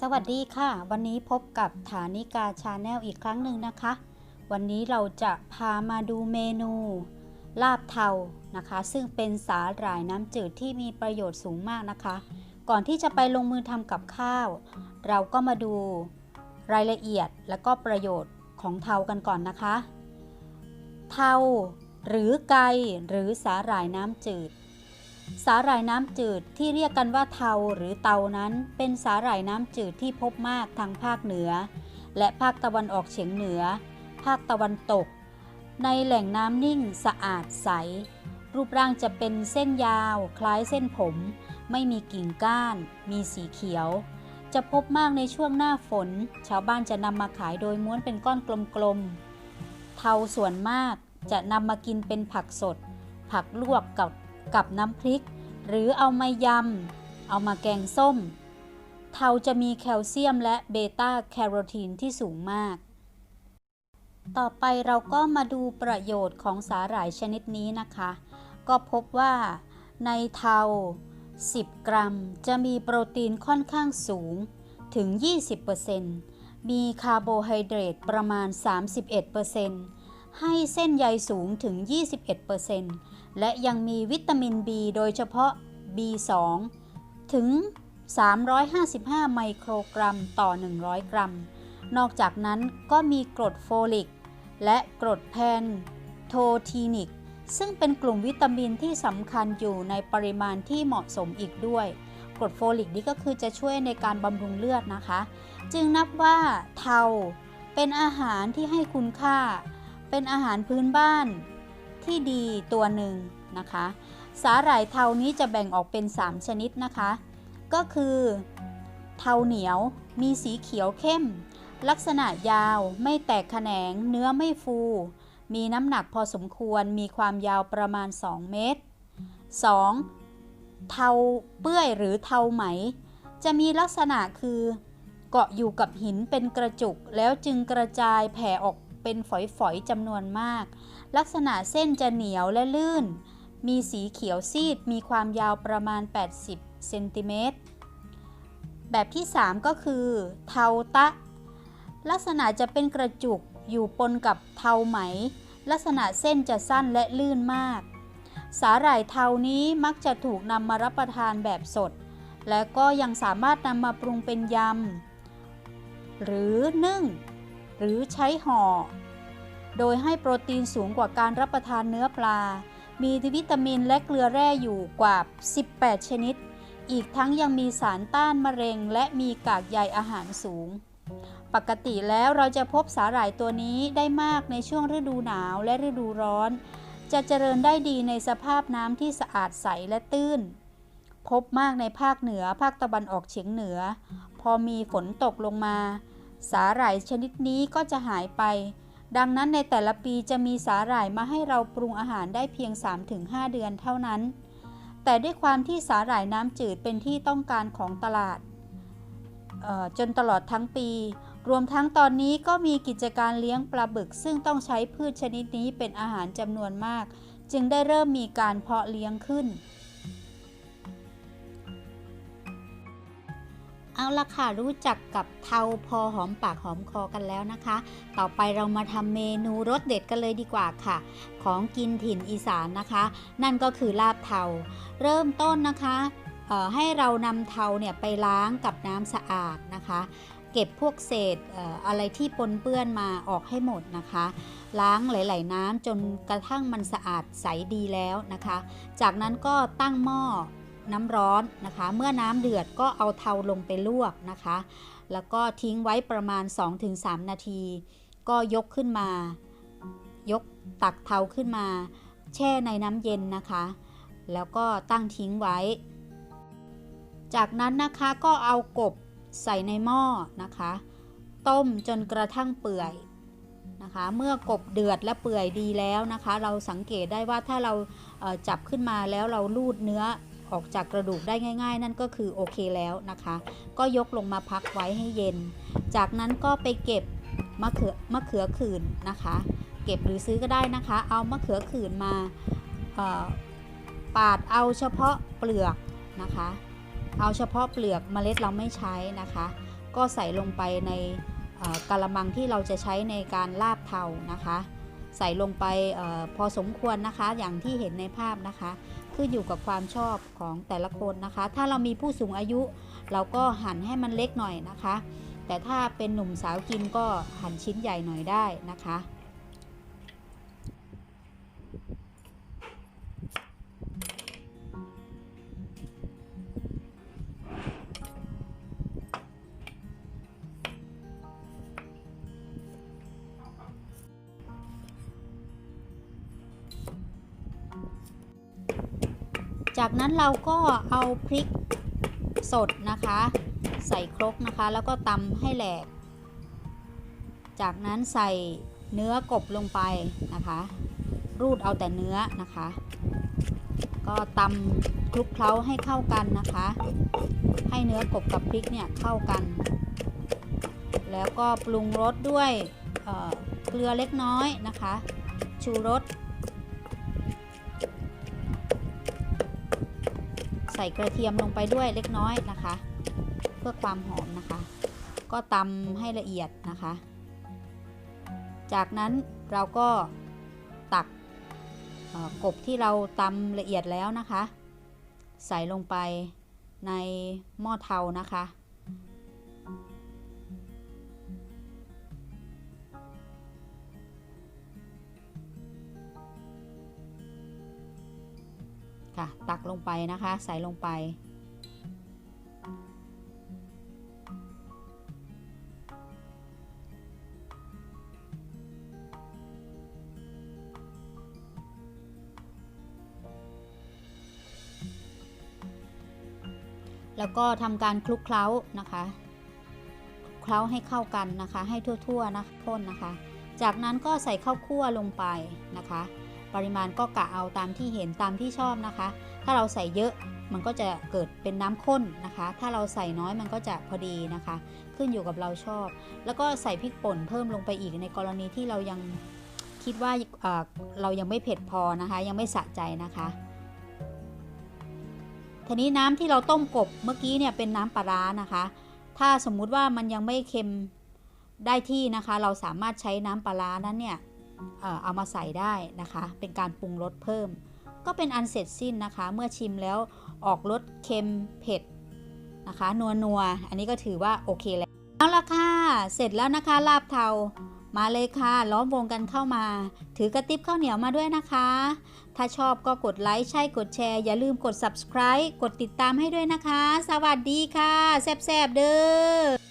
สวัสดีค่ะ วันนี้พบกับฐานิกาชาแนลอีกครั้งหนึ่งนะคะ วันนี้เราจะพามาดูเมนู ลาบเทานะคะ ซึ่งเป็นสาหร่ายน้ำจืดที่มีประโยชน์สูงมากนะคะ ก่อนที่จะไปลงมือทำกับข้าว เราก็มาดูรายละเอียดและก็ประโยชน์ของเทากันก่อนนะคะ เทาหรือไกหรือสาหร่ายน้ำจืด สาหร่ายน้ำจืดที่เรียกกันว่าเทาหรือเตานั้น เป็นสาหร่ายน้ำจืดที่พบมากทางภาคเหนือ และภาคตะวันออกเฉียงเหนือ ภาคตะวันตก ในแหล่งน้ำนิ่งสะอาดใส รูปร่างจะเป็นเส้นยาว คล้ายเส้นผม ไม่มีกิ่งก้าน มีสีเขียว จะพบมากในช่วงหน้าฝน ชาวบ้านจะนำมาขายโดยม้วนเป็นก้อนกลมๆเทาส่วนมากจะนำมากินเป็นผักสด ผักลวกกับ กับน้ำพริก หรือเอามายำ เอามาแกงส้ม เทาจะมีแคลเซียมและเบต้าแคโรทีนที่สูงมาก ต่อไปเราก็มาดูประโยชน์ของสาหร่ายชนิดนี้นะคะ ก็พบว่าในเทา 10 กรัมจะมีโปรตีนค่อนข้างสูงถึง 20%มีคาร์โบไฮเดรตประมาณ 31%ให้เส้นใยสูงถึง 21% และยังมีวิตามิน B โดยเฉพาะ B2 ถึง 355 ไมโครกรัมต่อ 100 กรัม นอกจากนั้นก็มีกรดโฟลิก และกรดแพนโททีนิก ซึ่งเป็นกลุ่มวิตามินที่สำคัญอยู่ในปริมาณที่เหมาะสมอีกด้วย กรดโฟลิกนี่ก็คือจะช่วยในการบำรุงเลือดนะคะ จึงนับว่าเทาเป็นอาหารที่ให้คุณค่า เป็นอาหารพื้นบ้าน ที่ดีตัวหนึ่งนะคะ สาหร่ายเทานี้จะแบ่งออกเป็น 3 ชนิดนะคะ ก็คือเทาเหนียวมีสีเขียวเข้ม ลักษณะยาวไม่แตกแขนง เนื้อไม่ฟู มีน้ำหนักพอสมควรมีความยาวประมาณ 2 เมตร 2. เทาเปื้อยหรือเทาไหม จะมีลักษณะคือเกาะอยู่กับหินเป็นกระจุกแล้วจึงกระจายแผ่ออกเป็นฝอยๆจำนวนมาก ลักษณะเส้นจะเหนียวและลื่น มีสีเขียวซีด มีความยาวประมาณ 80 เซนติเมตร แบบที่ 3 ก็คือ เทาตะ ลักษณะจะเป็นกระจุกอยู่ปนกับเทาไหม ลักษณะเส้นจะสั้นและลื่นมาก สาหร่ายเทานี้มักจะถูกนำมารับประทานแบบสด และก็ยังสามารถนำมาปรุงเป็นยำ หรือนึ่ง หรือใช้ห่อ โดยให้โปรตีนสูงกว่าการรับประทานเนื้อปลา มีวิตามินและเกลือแร่อยู่กว่า 18 ชนิด อีกทั้งยังมีสารต้านมะเร็ง และมีกากใยอาหารสูง ปกติแล้วเราจะพบสาหร่ายตัวนี้ได้มากในช่วงฤดูหนาวและฤดูร้อน จะเจริญได้ดีในสภาพน้ำที่สะอาดใสและตื้น พบมากในภาคเหนือภาคตะวันออกเฉียงเหนือ พอมีฝนตกลงมา สาหร่ายชนิดนี้ก็จะหายไป ดังนั้นในแต่ละปีจะมีสาหร่ายมาให้เราปรุงอาหารได้เพียง 3-5 เดือนเท่านั้น แต่ด้วยความที่สาหร่ายน้ำจืดเป็นที่ต้องการของตลาด จนตลอดทั้งปี รวมทั้งตอนนี้ก็มีกิจการเลี้ยงปลาบึก ซึ่งต้องใช้พืชชนิดนี้เป็นอาหารจำนวนมาก จึงได้เริ่มมีการเพาะเลี้ยงขึ้น เอาละค่ะ รู้จักกับเทาพอหอมปากหอมคอกันแล้วนะคะ ต่อไปเรามาทำเมนูรสเด็ดกันเลยดีกว่าค่ะ ของกินถิ่นอีสานนะคะ นั่นก็คือลาบเทา เริ่มต้นนะคะให้เรานำเทาเนี่ยไปล้างกับน้ำสะอาดนะคะ เก็บพวกเศษออะไรที่ปนเปื้อนมาออกให้หมดนะคะ ล้างหลาย ๆ น้ำจนกระทั่งมันสะอาดใสดีแล้วนะคะ จากนั้นก็ตั้งหม้อ น้ำร้อนนะคะ เมื่อน้ำเดือดก็เอาเทาลงไปลวกนะคะ แล้วก็ทิ้งไว้ประมาณ 2-3 นาที ก็ยกขึ้นมา ยกตักเทาขึ้นมา แช่ในน้ำเย็นนะคะ แล้วก็ตั้งทิ้งไว้ จากนั้นนะคะก็เอากบใส่ในหม้อนะคะ ต้มจนกระทั่งเปื่อยนะคะ เมื่อกบเดือดและเปื่อยดีแล้วนะคะ เราสังเกตได้ว่าถ้าเราจับขึ้นมาแล้วเราลูดเนื้อ ออกจากกระดูกได้ง่าย ๆ นั่นก็คือโอเคแล้วนะคะ ก็ยกลงมาพักไว้ให้เย็น จากนั้นก็ไปเก็บมะเขือมะเขือขื่นนะคะ เก็บหรือซื้อก็ได้นะคะ เอามะเขือขื่นมาปาดเอาเฉพาะเปลือกนะคะ เอาเฉพาะเปลือกเมล็ดเราไม่ใช้นะคะ ก็ใส่ลงไปในกะละมังที่เราจะใช้ในการลาบเทานะคะ ใส่ลงไปออพอสมควรนะคะอย่างที่เห็นในภาพนะคะ ขึ้นอยู่กับความชอบของแต่ละคนนะคะ ถ้าเรามีผู้สูงอายุ เราก็หั่นให้มันเล็กหน่อยนะคะ แต่ถ้าเป็นหนุ่มสาวกินก็หั่นชิ้นใหญ่หน่อยได้นะคะ จากนั้นเราก็เอาพริกสดนะคะ ใส่ครกนะคะ แล้วก็ตำให้แหลก จากนั้นใส่เนื้อกบลงไปนะคะ รูดเอาแต่เนื้อนะคะ ก็ตำคลุกเคล้าให้เข้ากันนะคะ ให้เนื้อกบกับพริกเนี่ยเข้ากัน แล้วก็ปรุงรสด้วยเเกลือเล็กน้อยนะคะ ชูรส ใส่กระเทียมลงไปด้วยเล็กน้อยนะคะ เพื่อความหอมนะคะ ก็ตำให้ละเอียดนะคะ จากนั้นเราก็ตักกบที่เราตำละเอียดแล้วนะคะ ใส่ลงไปในหม้อเทานะคะ ค่ะ ตักลงไปนะคะ ใส่ลงไป แล้วก็ทำการคลุกเคล้านะคะคลุกเคล้าให้เข้ากันนะคะ ให้ทั่วๆนะข้นนะคะ จากนั้นก็ใส่ข้าวคั่วลงไปนะคะ ปริมาณก็กะเอาตามที่เห็นตามที่ชอบนะคะ ถ้าเราใส่เยอะมันก็จะเกิดเป็นน้ำข้นนะคะ ถ้าเราใส่น้อยมันก็จะพอดีนะคะ ขึ้นอยู่กับเราชอบ แล้วก็ใส่พริกป่นเพิ่มลงไปอีกในกรณีที่เรายังคิดว่าเอ่อเรายังไม่เผ็ดพอนะคะ ยังไม่สะใจนะคะทีนี้น้ำที่เราต้มกบเมื่อกี้เนี่ยเป็นน้ำปลาร้านะคะ ถ้าสมมุติว่ามันยังไม่เค็มได้ที่นะคะ เราสามารถใช้น้ำปลาร้านั้นเนี่ย เอามาใส่ได้นะคะ เป็นการปรุงรสเพิ่ม ก็เป็นอันเสร็จสิ้นนะคะ เมื่อชิมแล้วออกรสเค็มเผ็ดนะคะนัวนัวอันนี้ก็ถือว่าโอเคแล้วเอาละค่ะ เสร็จแล้วนะคะลาบเทามาเลยค่ะ ล้อมวงกันเข้ามา ถือกระติบข้าวเหนียวมาด้วยนะคะ ถ้าชอบก็กดไลค์ใช่กดแชร์ อย่าลืมกด subscribe กดติดตามให้ด้วยนะคะ สวัสดีค่ะ แซบๆเด้อ